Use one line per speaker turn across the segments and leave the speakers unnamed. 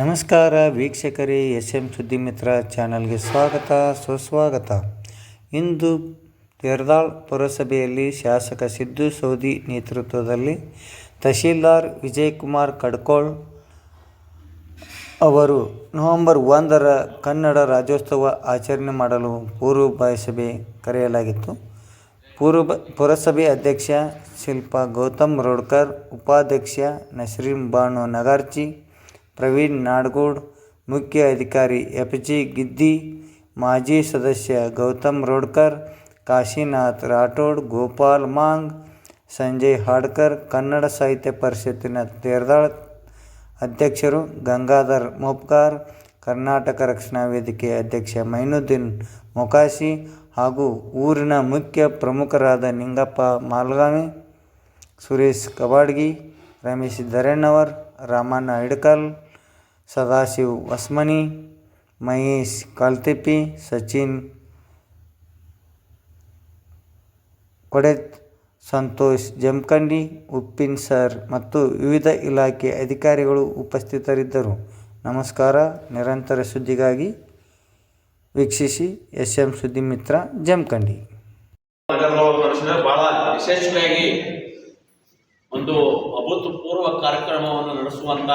ನಮಸ್ಕಾರ ವೀಕ್ಷಕರೇ S M ಸುದ್ದಿಮಿತ್ರ ಚಾನಲ್ಗೆ ಸ್ವಾಗತ, ಸುಸ್ವಾಗತ. ಇಂದು ಯರ್ದಾಳ್ ಪುರಸಭೆಯಲ್ಲಿ ಶಾಸಕ ಸಿದ್ದು ಸೌದಿ ನೇತೃತ್ವದಲ್ಲಿ ತಹಶೀಲ್ದಾರ್ ವಿಜಯಕುಮಾರ್ ಕಡ್ಕೋಳ್ ಅವರು ನವೆಂಬರ್ ಒಂದರ ಕನ್ನಡ ರಾಜ್ಯೋತ್ಸವ ಆಚರಣೆ ಮಾಡಲು ಪೂರ್ವಭಾವಿ ಸಭೆ ಕರೆಯಲಾಗಿತ್ತು. ಪೂರ್ವ ಪುರಸಭೆ ಅಧ್ಯಕ್ಷ ಶಿಲ್ಪಾ ಗೌತಮ್ ರೋಡ್ಕರ್, ಉಪಾಧ್ಯಕ್ಷ ನಸ್ರೀಂ ಬಾನು ನಗಾರ್ಚಿ ಪ್ರವೀಣ್ ನಾಡಗೌಡ್, ಮುಖ್ಯ ಅಧಿಕಾರಿ ಎಫ್ ಜಿ ಗಿದ್ದಿ, ಮಾಜಿ ಸದಸ್ಯ ಗೌತಮ್ ರೋಡ್ಕರ್, ಕಾಶಿನಾಥ್ ರಾಠೋಡ್, ಗೋಪಾಲ್ ಮಾಂಗ್, ಸಂಜಯ್ ಹಾಡ್ಕರ್, ಕನ್ನಡ ಸಾಹಿತ್ಯ ಪರಿಷತ್ತಿನ ತೇರ್ದಾಳ್ ಅಧ್ಯಕ್ಷರು ಗಂಗಾಧರ್ ಮೋಪ್ಕಾರ್ ಕರ್ನಾಟಕ ರಕ್ಷಣಾ ವೇದಿಕೆ ಅಧ್ಯಕ್ಷ ಮೈನುದ್ದೀನ್ ಮೊಕಾಸಿ ಹಾಗೂ ಊರಿನ ಮುಖ್ಯ ಪ್ರಮುಖರಾದ ನಿಂಗಪ್ಪ ಮಾಲ್ಗಾಮಿ ಸುರೇಶ್ ಕಬಾಡ್ಗಿ, ರಮೇಶ್ ದರೇಣ್ಣವರ್ ರಾಮಣ್ಣ ಹಿಡ್ಕಲ್ ಸದಾಶಿವ್ ವಸ್ಮನಿ, ಮಹೇಶ್ ಕಾಲ್ತಿಪ್ಪಿ, ಸಚಿನ್ ಕೊಡೆತ್ ಸಂತೋಷ್ ಜಮಖಂಡಿ, ಉಪ್ಪಿನ್ ಸರ್ ಮತ್ತು ವಿವಿಧ ಇಲಾಖೆ ಅಧಿಕಾರಿಗಳು ಉಪಸ್ಥಿತರಿದ್ದರು. ನಮಸ್ಕಾರ. ನಿರಂತರ ಸುದ್ದಿಗಾಗಿ ವೀಕ್ಷಿಸಿ ಎಸ್ ಎಂ ಸುದ್ದಿ ಮಿತ್ರ ಜಮಖಂಡಿ.
ಬಹಳ ವಿಶೇಷವಾಗಿ ಒಂದು ಅಭೂತಪೂರ್ವ ಕಾರ್ಯಕ್ರಮವನ್ನು ನಡೆಸುವಂತ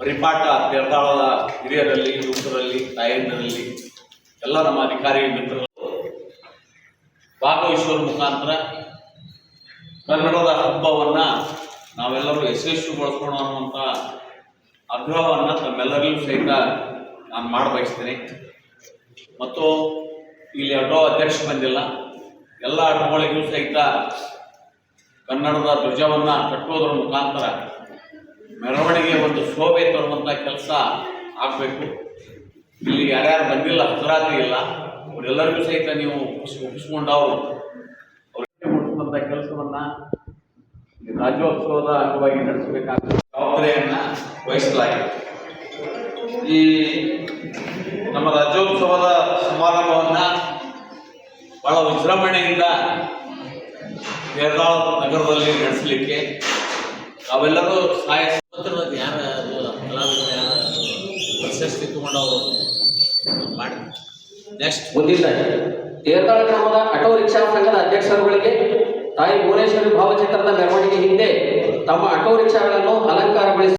ಪರಿಪಾಠ ತೀರ್ಥಾಳದ ಹಿರಿಯರಲ್ಲಿ ಯುವಕರಲ್ಲಿ ತಾಯಂದಿರಲ್ಲಿ, ಎಲ್ಲ ನಮ್ಮ ಅಧಿಕಾರಿ ಮಿತ್ರರು. ಭಾಗವಹಿಸುವ ಮುಖಾಂತರ ಕನ್ನಡದ ಹಬ್ಬವನ್ನ ನಾವೆಲ್ಲರೂ ಯಶಸ್ವಿಗೊಳಿಸೋಣ ಅನ್ನುವಂಥ ಆಗ್ರಹವನ್ನು ತಮ್ಮೆಲ್ಲರಿಗೂ ಸಹಿತ ನಾನು ಮಾಡ ಬಯಸ್ತೇನೆ ಮತ್ತು ಇಲ್ಲಿ ಆಟೋ ಅಧ್ಯಕ್ಷ ಬಂದಿಲ್ಲ. ಎಲ್ಲ ಆಟೋಗಳಿಗೂ ಸಹಿತ ಕನ್ನಡದ ಧ್ವಜವನ್ನ ಕಟ್ಟುವುದರ ಮುಖಾಂತರ ಮೆರವಣಿಗೆ ಒಂದು ಶೋಭೆ ತರುವಂಥ ಕೆಲಸ ಆಗಬೇಕು. ಇಲ್ಲಿ ಯಾರ್ಯಾರು ಬಂದಿಲ್ಲ ಹಜರಾತಿ ಇಲ್ಲ, ಅವರೆಲ್ಲರಿಗೂ ಸಹಿತ ನೀವು ಒಪ್ಪಿಸ್- ಒಪ್ಪಿಸ್ಕೊಂಡು ಅವರು ಅವರಿಗೆ ಮುಟ್ಟಿಸುವಂಥ ಕೆಲಸವನ್ನ ರಾಜ್ಯೋತ್ಸವದ ಅಂಗವಾಗಿ ನಡೆಸಬೇಕಾದ ಜವಾಬ್ದಾರಿಯನ್ನ ವಹಿಸಲಾಗಿದೆ. ಈ ನಮ್ಮ ರಾಜ್ಯೋತ್ಸವದ ಸಮಾರಂಭವನ್ನ ಬಹಳ ವಿಜೃಂಭಣೆಯಿಂದ ಕೇರಳ ನಗರದಲ್ಲಿ ನಡೆಸಲಿಕ್ಕೆ ನಾವೆಲ್ಲರೂ ಸಹಾಯ ಕಲಾವಿದರು ಯಾರ ಪ್ರಶಸ್ತಿ ತಗೊಂಡವರು ಮಾಡಿ. ನೆಕ್ಸ್ಟ್
ಬಂದಿಲ್ಲ ತೀರ್ಥಾಳ ಗ್ರಾಮದ ಆಟೋ ರಿಕ್ಷಾ ಸಂಘದ ಅಧ್ಯಕ್ಷರುಗಳಿಗೆ ತಾಯಿ ಭುವನೇಶ್ವರಿ ಭಾವಚಿತ್ರದ ಮೆರವಣಿಗೆ ಹಿಂದೆ ತಮ್ಮ ಆಟೋ ರಿಕ್ಷಾಗಳನ್ನು ಅಲಂಕಾರಗೊಳಿಸಿ